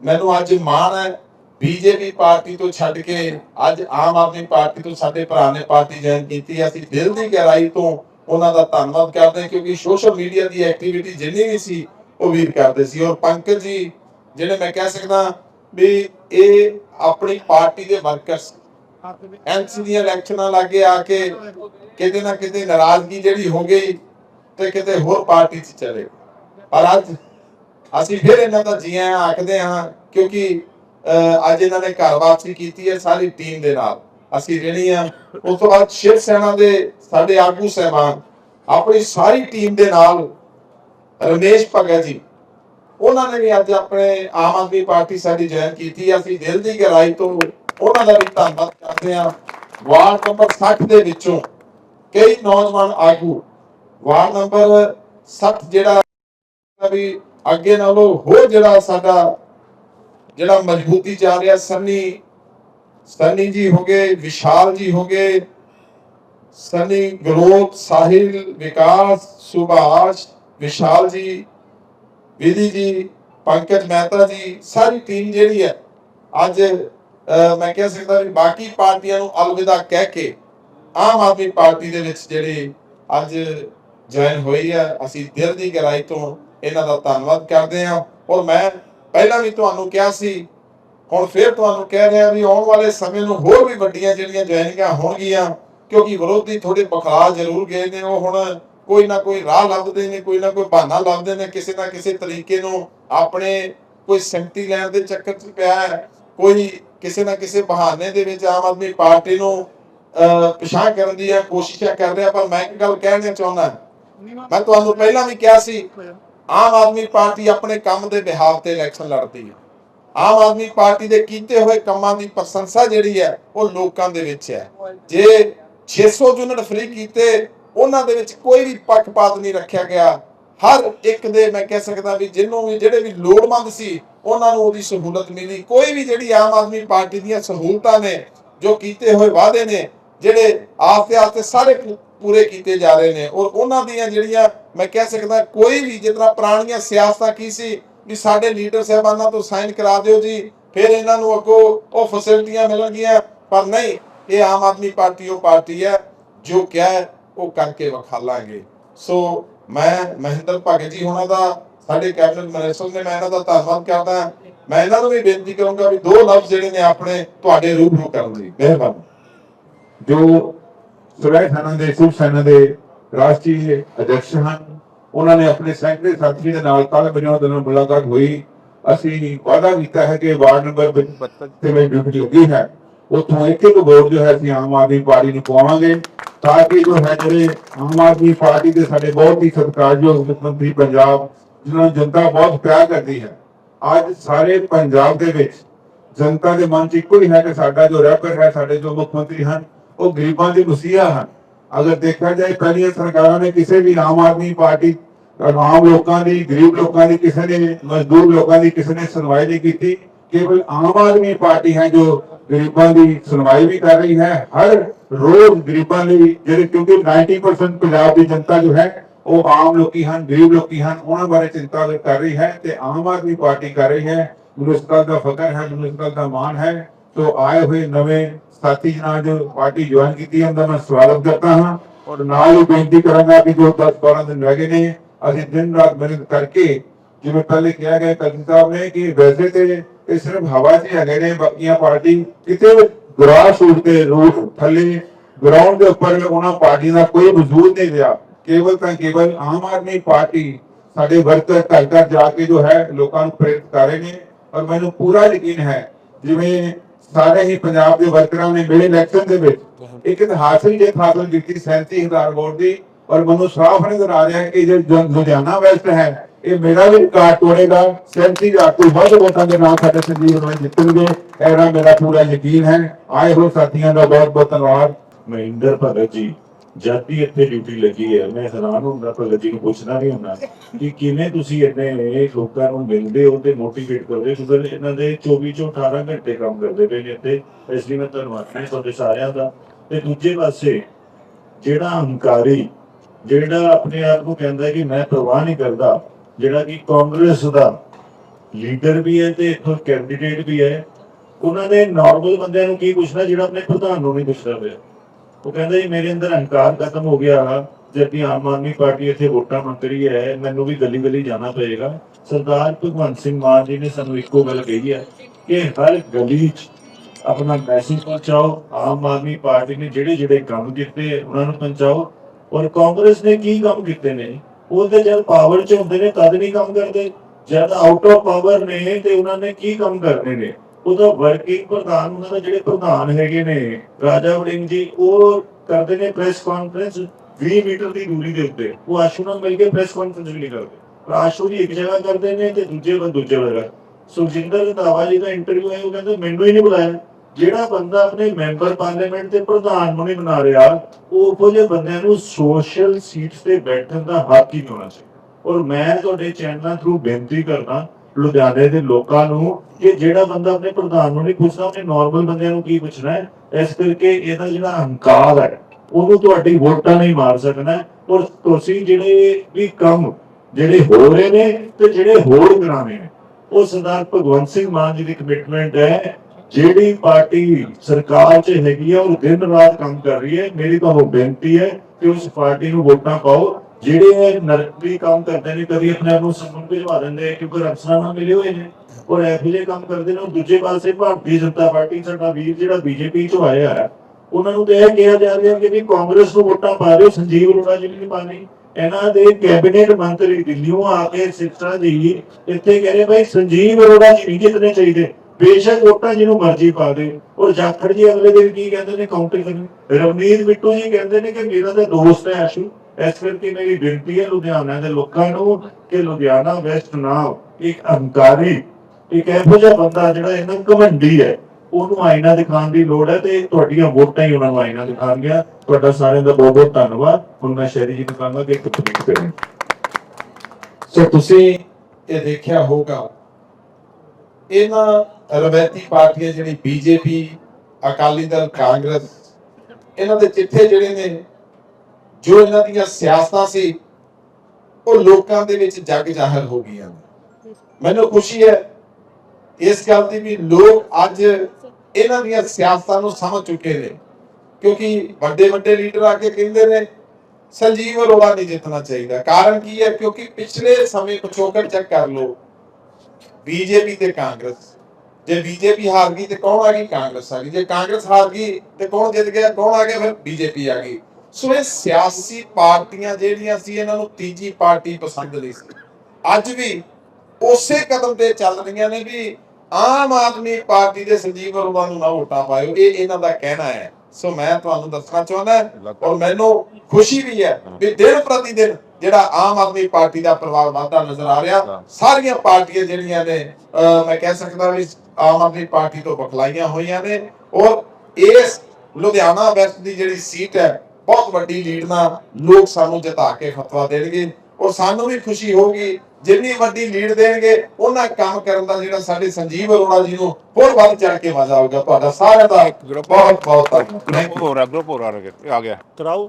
ਮੈਨੂੰ ਅੱਜ ਮਾਣ ਹੈ ਬੀਜੇਪੀ ਪਾਰਟੀ ਤੋਂ ਛੱਡ ਕੇ ਅੱਜ ਆਮ ਆਦਮੀ ਪਾਰਟੀ ਤੋਂ ਸਾਡੇ ਭਰਾ ਨੇ ਪਾਰਟੀ ਜੁਆਇਨ ਕੀਤੀ ਅਸੀਂ ਦਿਲ ਦੀ ਗਹਿਰਾਈ ਤੋਂ ਉਹਨਾਂ ਦਾ ਧੰਨਵਾਦ ਕਰਦੇ ਹਾਂ ਕਿਉਂਕਿ ਸੋਸ਼ਲ ਮੀਡੀਆ ਦੀ ਐਕਟੀਵਿਟੀ ਜਿੰਨੀ ਵੀ ਸੀ, ਉਹ ਵੀਰ ਕਰਦੇ ਸੀ। ਔਰ ਪੰਕਜ ਜੀ, ਜਿਹੜੇ ਮੈਂ ਕਹਿ ਸਕਦਾ ਵੀ ਇਹ ਆਪਣੀ ਪਾਰਟੀ ਦੇ ਵਰਕਰਸ ਐਮਸੀ ਦੀਆਂ ਇਲੈਕਸ਼ਨਾਂ ਲਾਗੇ ਆ ਕੇ ਕਿਤੇ ਨਾ ਕਿਤੇ ਨਾਰਾਜ਼ਗੀ ਜਿਹੜੀ ਹੋ ਗਈ ਤੇ ਕਿਤੇ ਹੋਰ ਪਾਰਟੀ 'ਚ ਚਲੇ ਪਰ ਅੱਜ ਅਸੀਂ ਫਿਰ ਇਹਨਾਂ ਦਾ ਜੀ ਆਇਆਂ ਆਖਦੇ ਹਾਂ, ਕਿਉਂਕਿ ਅੱਜ ਇਹਨਾਂ ਨੇ ਘਰ ਵਾਪਸੀ ਕੀਤੀ ਹੈ ਸਾਰੀ ਟੀਮ ਦੇ ਨਾਲ। ਅਸੀਂ ਜਿਹੜੀ ਆ। ਉਸ ਤੋਂ ਬਾਅਦ ਸ਼ਿਵ ਸੈਨਾ ਦੇ ਸਾਡੇ ਆਗੂ ਸਹਿਬਾਨ, ਆਪਣੀ ਸਾਰੀ ਟੀਮ ਦੇ ਨਾਲ ਰਮੇਸ਼ ਭਗਤ ਜੀ, ਉਹਨਾਂ ਨੇ ਵੀ ਅੱਜ ਆਪਣੇ ਆਮ ਆਦਮੀ ਪਾਰਟੀ ਸਾਡੀ ਜੁਆਇਨ ਕੀਤੀ ਅਸੀਂ ਦਿਲ ਦੀ ਗਹਿਰਾਈ ਤੋਂ ਉਹਨਾਂ ਦਾ ਵੀ ਧੰਨਵਾਦ ਕਰਦੇ ਹਾਂ। ਵਾਰਡ ਨੰਬਰ 60 ਦੇ ਵਿੱਚੋਂ ਕਈ ਨੌਜਵਾਨ ਆਗੂ, ਵਾਰਡ ਨੰਬਰ 60 ਜਿਹੜਾ ਵੀ ਅੱਗੇ ਨਾਲੋਂ ਹੋਰ ਜਿਹੜਾ ਸਾਡਾ ਜਿਹੜਾ ਮਜ਼ਬੂਤੀ ਜਾ ਰਿਹਾ ਸੰਨੀ ਸੰਨੀ ਜੀ ਹੋ ਵਿਸ਼ਾਲ ਜੀ ਹੋ ਗਏ ਸਨੀ ਸਾਹਿਲ ਵਿਕਾਸ ਸੁਭਾਸ਼ ਵਿਸ਼ਾਲ ਜੀ ਵਿਧੀ ਜੀ ਪੰਕਜ ਮਹਿਤਾ ਜੀ ਸਾਰੀ ਟੀਮ ਜਿਹੜੀ ਹੈ ਅੱਜ ਅਹ, ਮੈਂ ਕਹਿ ਸਕਦਾ ਵੀ ਬਾਕੀ ਪਾਰਟੀਆਂ ਨੂੰ ਅਲਵਿਦਾ ਕਹਿ ਕੇ ਆਮ ਆਦਮੀ ਪਾਰਟੀ ਦੇ ਵਿੱਚ ਜਿਹੜੀ ਅੱਜ ਜੁਆਇਨ ਹੋਈ ਹੈ ਅਸੀਂ ਦਿਲ ਦੀ ਗਹਿਰਾਈ ਤੋਂ ਇਹਨਾਂ ਦਾ ਧੰਨਵਾਦ ਕਰਦੇ ਹਾਂ। ਔਰ ਮੈਂ ਪਹਿਲਾਂ ਵੀ ਤੁਹਾਨੂੰ ਕਿਹਾ ਸੀ ਹੁਣ ਫਿਰ ਤੁਹਾਨੂੰ ਕਹਿ ਰਿਹਾ ਵੀ ਆਉਣ ਵਾਲੇ ਸਮੇਂ ਨੂੰ ਹੋਰ ਵੀ ਵੱਡੀਆਂ ਜਿਹੜੀਆਂ ਜੁਆਇਨਿੰਗਾਂ ਹੋਣਗੀਆਂ ਕਿਉਂਕਿ ਵਿਰੋਧੀ ਥੋੜੇ ਬਖਲਾ ਜ਼ਰੂਰ ਗਏ ਨੇ ਉਹ ਹੁਣ ਕੋਈ ਨਾ ਕੋਈ ਰਾਹ ਲੱਭਦੇ ਨੇ ਕੋਈ ਨਾ ਕੋਈ ਬਹਾਨਾ ਲੱਭਦੇ ਨੇ ਕਿਸੇ ਨਾ ਕਿਸੇ ਤਰੀਕੇ ਨੂੰ ਆਪਣੇ ਕੋਈ ਸੰਗਤੀ ਲੈਣ ਦੇ ਚੱਕਰ 'ਚ ਪਿਆ ਹੈ। ਕੋਈ ਕਿਸੇ ਨਾ ਕਿਸੇ ਬਹਾਨੇ ਦੇ ਵਿੱਚ ਆਮ ਆਦਮੀ ਪਾਰਟੀ ਨੂੰ ਅਹ, ਪਿਛਾਂਹ ਕਰਨ ਦੀ ਕੋਸ਼ਿਸ਼ਾਂ ਕਰ ਰਿਹਾ ਪਰ ਮੈਂ ਇੱਕ ਗੱਲ ਕਹਿਣਾ ਚਾਹੁੰਦਾ। ਮੈਂ ਤੁਹਾਨੂੰ ਪਹਿਲਾਂ ਵੀ ਕਿਹਾ ਸੀ ਆਮ ਆਦਮੀ ਪਾਰਟੀ ਆਪਣੇ ਕੰਮ ਦੇ ਬਿਹਾਵ ਤੇ ਇਲੈਕਸ਼ਨ ਲੜਦੀ ਹੈ। ਆਮ ਆਦਮੀ ਪਾਰਟੀ ਦੇ ਕੀਤੇ ਹੋਏ ਕੰਮਾਂ ਦੀ ਪ੍ਰਸ਼ੰਸਾ ਜਿਹੜੀ ਹੈ, ਉਹ ਲੋਕਾਂ ਦੇ ਵਿੱਚ ਹੈ। ਜੇ 600 ਯੂਨਿਟ ਫ੍ਰੀ ਕੀਤੇ, ਉਹਨਾਂ ਦੇ ਵਿੱਚ ਕੋਈ ਵੀ ਪੱਖਪਾਤ ਨਹੀਂ ਰੱਖਿਆ ਗਿਆ। ਹਰ ਇੱਕ ਦੇ ਮੈਂ ਕਹਿ ਸਕਦਾ ਵੀ ਜਿਹਨੂੰ ਵੀ, ਜਿਹੜੇ ਵੀ ਲੋੜਵੰਦ ਸੀ, ਉਹਨਾਂ ਨੂੰ ਉਹਦੀ ਸਹੂਲਤ ਮਿਲੀ। ਕੋਈ ਵੀ ਜਿਹੜੀ ਆਮ ਆਦਮੀ ਪਾਰਟੀ ਦੀਆਂ ਸਹੂਲਤਾਂ ਨੇ, ਜੋ ਕੀਤੇ ਹੋਏ ਵਾਅਦੇ ਨੇ, ਜਿਹੜੇ ਆਸਤੇ ਆਸਤੇ ਸਾਰੇ ਪੂਰੇ ਕੀਤੇ ਜਾ ਰਹੇ ਨੇ। ਔਰ ਉਹਨਾਂ ਦੀਆਂ ਜਿਹੜੀਆਂ ਮੈਂ ਕਹਿ ਸਕਦਾ ਕੋਈ ਵੀ ਜਿਤਨਾ ਪੁਰਾਣੀਆਂ ਸਿਆਸਤਾਂ ਕੀ ਸੀ ਵੀ ਸਾਡੇ ਲੀਡਰ ਸਾਹਿਬਾਨਾਂ ਤੋਂ ਸਾਈਨ ਕਰਾ ਦਿਓ ਜੀ, ਫਿਰ ਇਹਨਾਂ ਨੂੰ ਅੱਗੋਂ ਉਹ ਫੈਸਿਲਿਟੀਆਂ ਮਿਲਣਗੀਆਂ। ਪਰ ਨਹੀਂ, ਇਹ ਆਮ ਆਦਮੀ ਪਾਰਟੀ ਉਹ ਪਾਰਟੀ ਹੈ ਜੋ ਕਿਹਾ ਉਹ ਕਰਕੇ ਵਿਖਾਲਾਂਗੇ। ਸੋ ਮੈਂ ਮਹਿੰਦਰ ਭਗਤ ਜੀ ਹੋਣਾ ਦਾ, ਸਾਡੇ ਕੈਬਨਿਟ ਮਿਨਿਸਟਰ ਨੇ ਮੈਂ ਇਹਨਾਂ ਦਾ ਧੰਨਵਾਦ ਕਰਦਾ। ਮੈਂ ਇਹਨਾਂ ਨੂੰ ਵੀ ਬੇਨਤੀ ਕਰੂੰਗਾ ਵੀ ਦੋ ਲਫ਼ਜ਼ ਜਿਹੜੇ ਨੇ ਆਪਣੇ ਤੁਹਾਡੇ ਰੂਬਰੂ ਕਰਨ ਲਈ। ਮਿਹਰਬਾਨੀ। ਜੋ ਸਵੈ ਸੈਨਾ ਦੇ ਸ਼ਿਵ ਸੈਨਾ ਦੇ ਰਾਸ਼ਟਰੀ ਅਧਿਕਸ਼ ਹਨ। ਉਹਨਾਂ ਨੇ ਆਪਣੇ ਸੈਕਟਰੀ ਸਾਥੀ ਦੇ ਨਾਲ ਕੱਲ ਬਜੋਂ ਨਾਲ ਮੁਲਾਕਾਤ ਹੋਈ। ਅਸੀਂ ਵਾਅਦਾ ਕੀਤਾ ਹੈ ਕਿ ਵਾਰਡ ਨੰਬਰ 72 ਤੇ ਮੇਰੀ ਡਿਊਟੀ ਲੱਗੀ ਹੈ। ਉੱਥੋਂ ਇੱਕ ਇੱਕ ਵੋਟ ਜੋ ਹੈ ਅਸੀਂ ਆਮ ਆਦਮੀ ਪਾਰਟੀ ਨੂੰ ਪਵਾਵਾਂਗੇ ਤਾਂ ਕਿ ਜੋ ਹੈ ਜਿਹੜੇ ਆਮ ਆਦਮੀ ਪਾਰਟੀ ਦੇ ਸਾਡੇ ਬਹੁਤ ਹੀ ਸਤਿਕਾਰਯੋਗ ਮੁੱਖ ਮੰਤਰੀ ਪੰਜਾਬ, ਜਿਨ੍ਹਾਂ ਨੂੰ ਜਨਤਾ ਬਹੁਤ ਪਿਆਰ ਕਰਦੀ ਹੈ, ਅੱਜ ਸਾਰੇ ਪੰਜਾਬ ਦੇ ਵਿੱਚ ਜਨਤਾ ਦੇ ਮਨ 'ਚ ਇੱਕੋ ਹੀ ਹੈ ਕਿ ਸਾਡਾ ਜੋ ਰੈਪਰ ਹੈ, ਸਾਡੇ ਜੋ ਮੁੱਖ ਮੰਤਰੀ ਹਨ ਉਹ ਗਰੀਬਾਂ ਦੇ ਮਸੀਹਾ ਹਨ। ਅਗਰ ਦੇਖਿਆ ਜਾਏ, ਪਹਿਲੀਆਂ ਸਰਕਾਰਾਂ ਨੇ ਕਿਸੇ ਵੀ ਆਮ ਆਦਮੀ ਪਾਰਟੀ, ਆਮ ਲੋਕਾਂ ਦੀ, ਗਰੀਬ ਲੋਕਾਂ ਦੀ, ਕਿਸੇ ਨੇ, ਮਜ਼ਦੂਰ ਲੋਕਾਂ ਦੀ, ਕਿਸੇ ਨੇ ਸੁਣਵਾਈ ਨਹੀਂ ਕੀਤੀ। ਕੇਵਲ ਆਮ ਆਦਮੀ ਪਾਰਟੀ ਹੈ ਜੋ ਗਰੀਬਾਂ ਦੀ ਸੁਣਵਾਈ ਵੀ ਕਰ ਰਹੀ ਹੈ। ਹਰ ਰੋਜ਼ ਗਰੀਬਾਂ ਲਈ ਜਿਹੜੇ, ਕਿਉਂਕਿ 90% ਪੰਜਾਬ ਦੀ ਜਨਤਾ ਜੋ ਹੈ, ਉਹ ਆਮ ਲੋਕੀ ਹਨ, ਗਰੀਬ ਲੋਕੀ ਹਨ, ਉਹਨਾਂ ਬਾਰੇ ਚਿੰਤਾ ਕਰ ਰਹੀ ਹੈ ਤੇ ਆਮ ਆਦਮੀ ਪਾਰਟੀ ਕਰ ਰਹੀ ਹੈ। ਮੈਨੂੰ ਇਸ ਦਾ ਫ਼ਕਰ ਹੈ ਮੈਨੂੰ ਇਸ ਦਾ ਮਾਣ ਹੈ। ਸੋ ਆਏ ਹੋਏ ਨਵੇਂ ਸਾਥੀ ਜਨਾਂ ਜੋ ਪਾਰਟੀ ਜੁਆਇਨ ਕੀਤੀ ਹੈ, ਉਹਨਾਂ ਦਾ ਮੈਂ ਸਵਾਗਤ ਕਰਦਾ ਹਾਂ। ਔਰ ਨਾਲ ਹੀ ਬੇਨਤੀ ਕਰਾਂਗਾ ਕਿ ਜੋ 10 12 ਦਿਨ ਰਹਿ ਗਏ ਨੇ, ਅਸੀਂ ਦਿਨ ਰਾਤ ਮਿਹਨਤ ਕਰਕੇ, ਜਿਵੇਂ ਪਹਿਲੇ ਕਿਹਾ ਗਿਆ ਕਲਸੀ ਸਾਹਿਬ ਨੇ ਕਿ ਵੈਸੇ ਤੇ ਇਹ ਸਿਰਫ ਹਵਾ 'ਚ ਹੈਗੇ ਨੇ, ਬਾਕੀਆਂ ਪਾਰਟੀ ਕਿਤੇ ਗਰਾਸ ਰੂਟ ਤੇ ਰੂਟ ਥੱਲੇ ਗਰਾਊਂਡ ਦੇ ਉੱਪਰ ਉਹਨਾਂ ਪਾਰਟੀ ਦਾ ਕੋਈ ਵਜੂਦ ਨਹੀਂ ਰਿਹਾ। ਕੇਵਲ ਤਾਂ ਕੇਵਲ ਆਮ ਆਦਮੀ ਪਾਰਟੀ ਸਾਡੇ ਵਰਕਰ ਘਰ ਘਰ ਜਾ ਕੇ ਜੋ ਹੈ, ਲੋਕਾਂ ਨੂੰ ਪ੍ਰੇਰਿਤ ਕਰ ਰਹੇ ਨੇ। ਔਰ ਮੈਨੂੰ ਪੂਰਾ ਯਕੀਨ ਹੈ, ਜਿਵੇਂ ਸਾਰੇ ਹੀ ਪੰਜਾਬ ਦੇ ਵਰਕਰਾਂ ਨੇ ਮੇਰੇ ਇਲੈਕਸ਼ਨ ਦੇ ਵਿੱਚ। ਇੱਕ ਇਤਿਹਾਸਕ ਜਿੱਤ ਹਾਸਲ ਕੀਤੀ 37000 ਵੋਟ ਦੀ ਔਰ ਮੈਨੂੰ ਸਾਫ਼ ਨਜ਼ਰ ਆ ਰਿਹਾ ਹੈ ਕਿ ਜੇ ਜੋ ਲੁਧਿਆਣਾ ਵੈਸਟ ਹੈ ਇਹ ਮੇਰਾ ਵੀ ਰਿਕਾਰਡ ਤੋੜੇਗਾ। 37000 ਤੋਂ ਵੱਧ ਵੋਟਾਂ ਦੇ ਨਾਲ ਸਾਡੇ ਸੰਜੀਵ ਰੋਏ ਜਿੱਤਣਗੇ। ਇਹਦਾ ਮੇਰਾ ਪੂਰਾ ਯਕੀਨ ਹੈ। ਆਏ ਹੋਏ ਸਾਥੀਆਂ ਦਾ ਬਹੁਤ ਬਹੁਤ ਧੰਨਵਾਦ। ਮਹਿੰਦਰ ਭਗਤ ਜੀ ਜਦ ਵੀ ਇੱਥੇ ਡਿਊਟੀ ਲੱਗੀ ਹੈ, ਮੈਂ ਹੈਰਾਨ ਹੁੰਦਾ ਭਗਤ ਜੀ ਨੂੰ ਪੁੱਛਣਾ ਨਹੀਂ ਹੁੰਦਾ ਕਿ ਕਿਵੇਂ ਤੁਸੀਂ ਇੰਨੇ ਲੋਕਾਂ ਨੂੰ ਮਿਲਦੇ ਹੋ ਤੇ ਮੋਟੀਵੇਟ ਕਰਦੇ ਹੋ? ਕਿਉਂਕਿ ਇਹਨਾਂ ਦੇ 24 ਤੋਂ 18 ਘੰਟੇ ਕੰਮ ਕਰਦੇ ਪਏ ਨੇ ਇੱਥੇ। ਇਸ ਲਈ ਮੈਂ ਧੰਨਵਾਦ ਕਰਦਾ ਤੁਹਾਡੇ ਸਾਰਿਆਂ ਦਾ। ਤੇ ਦੂਜੇ ਪਾਸੇ, ਜਿਹੜਾ ਹੰਕਾਰੀ ਜਿਹੜਾ ਆਪਣੇ ਆਪ ਨੂੰ ਕਹਿੰਦਾ ਕਿ ਮੈਂ ਪਰਵਾਹ ਨਹੀਂ ਕਰਦਾ, ਜਿਹੜਾ ਕਿ ਕਾਂਗਰਸ ਦਾ ਲੀਡਰ ਵੀ ਹੈ ਤੇ ਇਥੋਂ ਕੈਂਡੀਡੇਟ ਵੀ ਹੈ, ਉਹਨਾਂ ਨੇ ਨਾਰਮਲ ਬੰਦਿਆਂ ਨੂੰ ਕੀ ਪੁੱਛਣਾ ਜਿਹੜਾ ਆਪਣੇ ਪ੍ਰਧਾਨ ਨੂੰ ਨਹੀਂ ਪੁੱਛਦਾ ਪਿਆ? ਉਹ ਕਹਿੰਦਾ ਜੀ, ਮੇਰੇ ਅੰਦਰ ਹੰਕਾਰ ਖਤਮ ਹੋ ਗਿਆ। ਜਦ ਆਮ ਆਦਮੀ ਪਾਰਟੀ ਇੱਥੇ ਵੋਟਾਂ ਮੰਗ ਰਹੀ ਹੈ, ਮੈਨੂੰ ਵੀ ਗਲੀ ਗਲੀ ਜਾਣਾ ਪਏਗਾ। ਸਰਦਾਰ ਭਗਵੰਤ ਸਿੰਘ ਮਾਨ ਜੀ ਨੇ ਸਾਨੂੰ ਇੱਕੋ ਗੱਲ ਕਹੀ ਹੈ ਕਿ ਹਰ ਗਲੀ 'ਚ ਆਪਣਾ ਮੈਸੇਜ ਪਹੁੰਚਾਓ। ਆਮ ਆਦਮੀ ਪਾਰਟੀ ਨੇ ਜਿਹੜੇ ਜਿਹੜੇ ਕੰਮ ਕੀਤੇ, ਉਹਨਾਂ ਨੂੰ ਪਹੁੰਚਾਓ। ਔਰ ਕਾਂਗਰਸ ਨੇ ਕੀ ਕੰਮ ਕੀਤੇ ਨੇ? ਉਹ ਤੇ ਜਦ ਪਾਵਰ 'ਚ ਹੁੰਦੇ ਨੇ, ਤਦ ਨਹੀਂ ਕੰਮ ਕਰਦੇ। ਜਦ ਆਊਟ ਆਫ ਪਾਵਰ ਨੇ, ਤੇ ਉਹਨਾਂ ਨੇ ਕੀ ਕੰਮ ਕਰਨੇ ਨੇ? ਉਹਦਾ ਵਰਕਿੰਗ ਪ੍ਰਧਾਨ, ਉਹਨਾਂ ਦੇ ਜਿਹੜੇ ਪ੍ਰਧਾਨ ਹੈਗੇ ਨੇ, ਰਾਜਾ ਵੜਿੰਗ ਜੀ, ਉਹ ਕਰਦੇ ਨੇ ਪ੍ਰੈਸ ਕਾਨਫਰੰਸ 20 ਮੀਟਰ ਦੀ ਦੂਰੀ ਦੇ ਉੱਤੇ। ਉਹ ਆਸ਼ੂ ਨਾਲ ਮਿਲ ਕੇ ਪ੍ਰੈਸ ਕਾਨਫਰੰਸ ਵੀ ਕਰਦੇ। ਪਰ ਆਸ਼ੂ ਜੀ ਇੱਕ ਜਗ੍ਹਾ ਕਰਦੇ ਨੇ ਤੇ ਦੂਜੇ ਬੰਦ ਦੂਜੇ ਜਗ੍ਹਾ ਸੁਖਜਿੰਦਰ ਰੰਧਾਵਾ ਜੀ ਦਾ ਇੰਟਰਵਿਊ ਹੈ ਉਹ ਕਹਿੰਦੇ, ਮੈਨੂੰ ਹੀ ਨਹੀਂ ਬੁਲਾਇਆ। ਜਿਹੜਾ ਬੰਦਾ ਆਪਣੇ ਮੈਂਬਰ ਪਾਰਲੀਮੈਂਟ ਤੇ ਪ੍ਰਧਾਨ ਨੂੰ ਨਹੀਂ ਬਣਾ ਰਿਹਾ, ਉਹ ਉਹੋ ਬੰਦਿਆਂ ਨੂੰ ਸੋਸ਼ਲ ਸੀਟਸ ਤੇ ਬੈਠਣ ਦਾ ਹੱਕ ਹੀ ਨਹੀਂ ਹੋਣਾ ਚਾਹੀਦਾ। ਔਰ ਮੈਂ ਤੁਹਾਡੇ ਚੈਨਲਾਂ ਥਰੂ ਬੇਨਤੀ ਕਰਦਾ ਲੁਧਿਆਣੇ ਦੇ ਲੋਕਾਂ ਨੂੰ ਕਿ ਜਿਹੜਾ ਬੰਦਾ ਆਪਣੇ ਪ੍ਰਧਾਨ ਨੂੰ ਨਹੀਂ ਪੁੱਛਦਾ ਉਹਨੇ ਨਾਰਮਲ ਬੰਦਿਆਂ ਨੂੰ ਕੀ ਪੁੱਛਣਾ ਹੈ? ਇਸ ਕਰਕੇ ਇਹਦਾ ਜਿਹੜਾ ਹੰਕਾਰ ਹੈ, ਉਹਨੂੰ ਤੁਹਾਡੀ ਵੋਟਾਂ ਨਹੀਂ ਮਾਰ ਸਕਣਾ ਔਰ ਤੁਸੀਂ ਜਿਹੜੇ ਵੀ ਕੰਮ ਜਿਹੜੇ ਹੋ ਰਹੇ ਨੇ ਤੇ ਜਿਹੜੇ ਹੋਰ ਕਰਾਣੇ ਨੇ, ਉਹ ਸਰਦਾਰ ਭਗਵੰਤ ਸਿੰਘ ਮਾਨ ਜੀ ਦੀ ਕਮਿਟਮੈਂਟ ਹੈ, ਜਿਹੜੀ ਪਾਰਟੀ ਸਰਕਾਰ 'ਚ ਹੈਗੀ ਹੈ ਉਹ ਦਿਨ ਰਾਤ ਕੰਮ ਕਰ ਰਹੀ ਹੈ। ਮੇਰੀ ਤੁਹਾਨੂੰ ਬੇਨਤੀ ਹੈ ਕਿ ਉਸ ਪਾਰਟੀ ਨੂੰ ਵੋਟਾਂ ਪਾਓ। ਜਿਹੜੇ ਇਹ ਕੰਮ ਕਰਦੇ ਨੇ, ਕਦੀ ਆਪਣੇ ਆਪ ਨੂੰ ਸੰਗਠਨ ਭਿਜਵਾ ਦਿੰਦੇ ਕਿਉਂਕਿ ਅਫਸਰਾਂ ਨਾਲ ਮਿਲੇ ਹੋਏ ਨੇ। ਔਰ ਇਹੋ ਜਿਹੇ ਕੰਮ ਕਰਦੇ ਨੇ ਦੂਜੇ ਪਾਸੇ ਭਾਰਤੀ ਜਨਤਾ ਪਾਰਟੀ, ਸਾਡਾ ਵੀਰ ਜਿਹੜਾ ਬੀਜੇਪੀ 'ਚੋਂ ਆਇਆ ਹੈ, ਉਹਨਾਂ ਨੂੰ ਤਾਂ ਇਹ ਕਿਹਾ ਜਾ ਰਿਹਾ ਕਿ ਵੀ ਕਾਂਗਰਸ ਨੂੰ ਵੋਟਾਂ ਪਾ ਰਹੇ ਸੰਜੀਵ ਅਰੋੜਾ ਜੀ ਨਹੀਂ ਪਾਣੀ ਇਹਨਾਂ ਦੇ ਕੈਬਨਿਟ ਮੰਤਰੀ ਦਿੱਲੀੋਂ ਆ ਕੇ ਸਿੱਖਾਂ ਦੀ ਇੱਥੇ ਕਹਿ ਰਹੇ ਭਾਈ ਸੰਜੀਵ ਅਰੋੜਾ ਜੀ ਨਹੀਂ ਜਿੱਤਣੇ ਚਾਹੀਦੇ। ਬੇਸ਼ੱਕ ਵੋਟਾਂ ਜਿਹਨੂੰ ਮਰਜ਼ੀ ਪਾ ਦੇ ਔਰ ਜਾਖੜ ਜੀ ਅਗਲੇ ਦਿਨ ਕੀ ਕਹਿੰਦੇ ਨੇ ਕਾਊਂਟਰ ਕਰਨ? ਰਵਨੀਤ ਬਿੱਟੂ ਜੀ ਕਹਿੰਦੇ ਨੇ ਕਿ ਮੇਰਾ ਤਾਂ ਦੋਸਤ ਹੈ ਆਸ਼ੂ। ਇਸ ਕਰਕੇ ਮੇਰੀ ਬੇਨਤੀ ਹੈ ਲੁਧਿਆਣਾ ਦੇ ਲੋਕਾਂ ਨੂੰ ਕਿ ਲੁਧਿਆਣਾ ਵੈਸਟ ਨਾ ਇੱਕ ਅਹੰਕਾਰੀ, ਇੱਕ ਇਹੋ ਜਿਹਾ ਬੰਦਾ ਜਿਹੜਾ ਇਹਨਾਂ ਘਮੰਡੀ ਹੈ, ਉਹਨੂੰ ਆਇਨਾ ਦਿਖਾਉਣ ਦੀ ਲੋੜ ਹੈ ਤੇ ਤੁਹਾਡੀਆਂ ਵੋਟਾਂ ਹੀ ਉਹਨਾਂ ਨੂੰ ਆਇਨਾ ਦਿਖਾਉਣਗੀਆਂ। ਤੁਹਾਡਾ ਸਾਰਿਆਂ ਦਾ ਬਹੁਤ ਬਹੁਤ ਧੰਨਵਾਦ। ਹੁਣ ਮੈਂ ਸ਼ਹਿਰੀ ਜੀ ਨੂੰ ਕਹਾਂਗਾ ਕਿ ਇੱਕ ਤਬਲੀਗ ਕरें ਸੋ ਤੁਸੀਂ ਇਹ ਦੇਖਿਆ ਹੋਗਾ ਇਹਨਾਂ ਰਵੈਤੀ ਪਾਰਟੀਆਂ ਜਿਹੜੀ ਬੀਜੇਪੀ, ਅਕਾਲੀ ਦਲ, ਕਾਂਗਰਸ, ਇਹਨਾਂ ਦੇ ਚਿੱਠੇ ਜਿਹੜੇ ਨੇ ਜੋ ਇਹਨਾਂ ਦੀਆਂ ਸਿਆਸਤਾਂ ਸੀ, ਉਹ ਲੋਕਾਂ ਦੇ ਵਿੱਚ ਜਗ ਜ਼ਾਹਰ ਹੋ ਗਈਆਂ ਮੈਨੂੰ ਖੁਸ਼ੀ ਹੈ, ਇਸ ਗੱਲ ਦੀ ਵੀ ਲੋਕ ਅੱਜ ਇਹਨਾਂ ਦੀਆਂ ਸਿਆਸਤਾਂ ਨੂੰ ਸਮਝ ਚੁੱਕੇ ਨੇ, ਕਿਉਂਕਿ ਵੱਡੇ ਵੱਡੇ ਲੀਡਰ ਆ ਕੇ ਕਹਿੰਦੇ ਨੇ, ਸੰਜੀਵ ਅਰੋੜਾ ਨਹੀਂ ਜਿੱਤਣਾ ਚਾਹੀਦਾ। ਕਾਰਨ ਕੀ ਹੈ? ਕਿਉਂਕਿ ਪਿਛਲੇ ਸਮੇਂ ਪਿਛੋਕੜ ਚੈੱਕ ਕਰ ਲਓ, ਬੀਜੇਪੀ ਤੇ ਕਾਂਗਰਸ। ਜੇ ਬੀਜੇਪੀ ਹਾਰ ਗਈ ਤੇ ਕੌਣ ਆ ਗਈ? ਕਾਂਗਰਸ ਆ ਗਈ। ਜੇ ਕਾਂਗਰਸ ਹਾਰ ਗਈ ਤੇ ਕੌਣ ਜਿੱਤ ਗਿਆ? ਕੌਣ ਆ ਗਿਆ? ਫਿਰ ਬੀਜੇਪੀ ਆ ਗਈ। ਸੋ ਇਹ ਸਿਆਸੀ ਪਾਰਟੀਆਂ ਜਿਹੜੀਆਂ ਸੀ, ਇਹਨਾਂ ਨੂੰ ਤੀਜੀ ਪਾਰਟੀ ਪਸੰਦ ਨਹੀਂ ਸੀ। ਅੱਜ ਵੀ ਉਸੇ ਕਦਮ ਤੇ ਚੱਲ ਰਹੀਆਂ ਨੇ ਵੀ ਆਮ ਆਦਮੀ ਪਾਰਟੀ ਦੇ ਸੰਜੀਵ ਅਰੋੜਾ ਨੂੰ ਨਾ ਵੋਟਾਂ ਪਾਇਓ। ਇਹ ਇਹਨਾਂ ਦਾ ਕਹਿਣਾ ਹੈ। ਸੋ ਮੈਂ ਤੁਹਾਨੂੰ ਦੱਸਣਾ ਚਾਹੁੰਦਾ ਔਰ ਮੈਨੂੰ ਖੁਸ਼ੀ ਵੀ ਹੈ ਵੀ ਦਿਨ ਪ੍ਰਤੀ ਦਿਨ ਜਿਹੜਾ ਆਮ ਆਦਮੀ ਪਾਰਟੀ ਦਾ ਪ੍ਰਭਾਵ ਵਧਦਾ ਨਜ਼ਰ ਆ ਰਿਹਾ। ਸਾਰੀਆਂ ਪਾਰਟੀਆਂ ਜਿਹੜੀਆਂ ਨੇ, ਅਹ ਮੈਂ ਕਹਿ ਸਕਦਾ ਵੀ ਆਮ ਆਦਮੀ ਪਾਰਟੀ ਤੋਂ ਬਖਲਾਈਆਂ ਹੋਈਆਂ ਨੇ। ਔਰ ਇਸ ਲੁਧਿਆਣਾ ਵੈਸਟ ਦੀ ਜਿਹੜੀ ਸੀਟ ਹੈ ਬਹੁਤ ਵੱਡੀ ਲੀਡ ਨਾਲ ਲੋਕ ਸਾਨੂੰ ਜਿਤਾ ਕੇ ਫਤਵਾ ਦੇਣਗੇ ਔਰ ਸਾਨੂੰ ਵੀ ਖੁਸ਼ੀ ਹੋਊਗੀ ਜਿੰਨੀ ਵੱਡੀ ਲੀਡ ਦੇਣਗੇ ਉਹਨਾਂ ਕੰਮ ਕਰਨ ਦਾ ਜਿਹੜਾ ਸਾਡੇ ਸੰਜੀਵ ਅਰੋੜਾ ਜੀ ਨੂੰ ਹੋਰ ਵੱਧ ਚੜ ਕੇ ਮਜ਼ਾ ਆਊਗਾ। ਤੁਹਾਡਾ ਸਾਰਿਆਂ ਦਾ ਬਹੁਤ ਬਹੁਤ ਧੰਨਵਾਦ. ਗਰੁੱਪ ਹੋ ਰਿਹਾ ਗਰੁੱਪ ਹੋ ਰਿਹਾ ਆ ਗਿਆ। ਕਰਾਓ।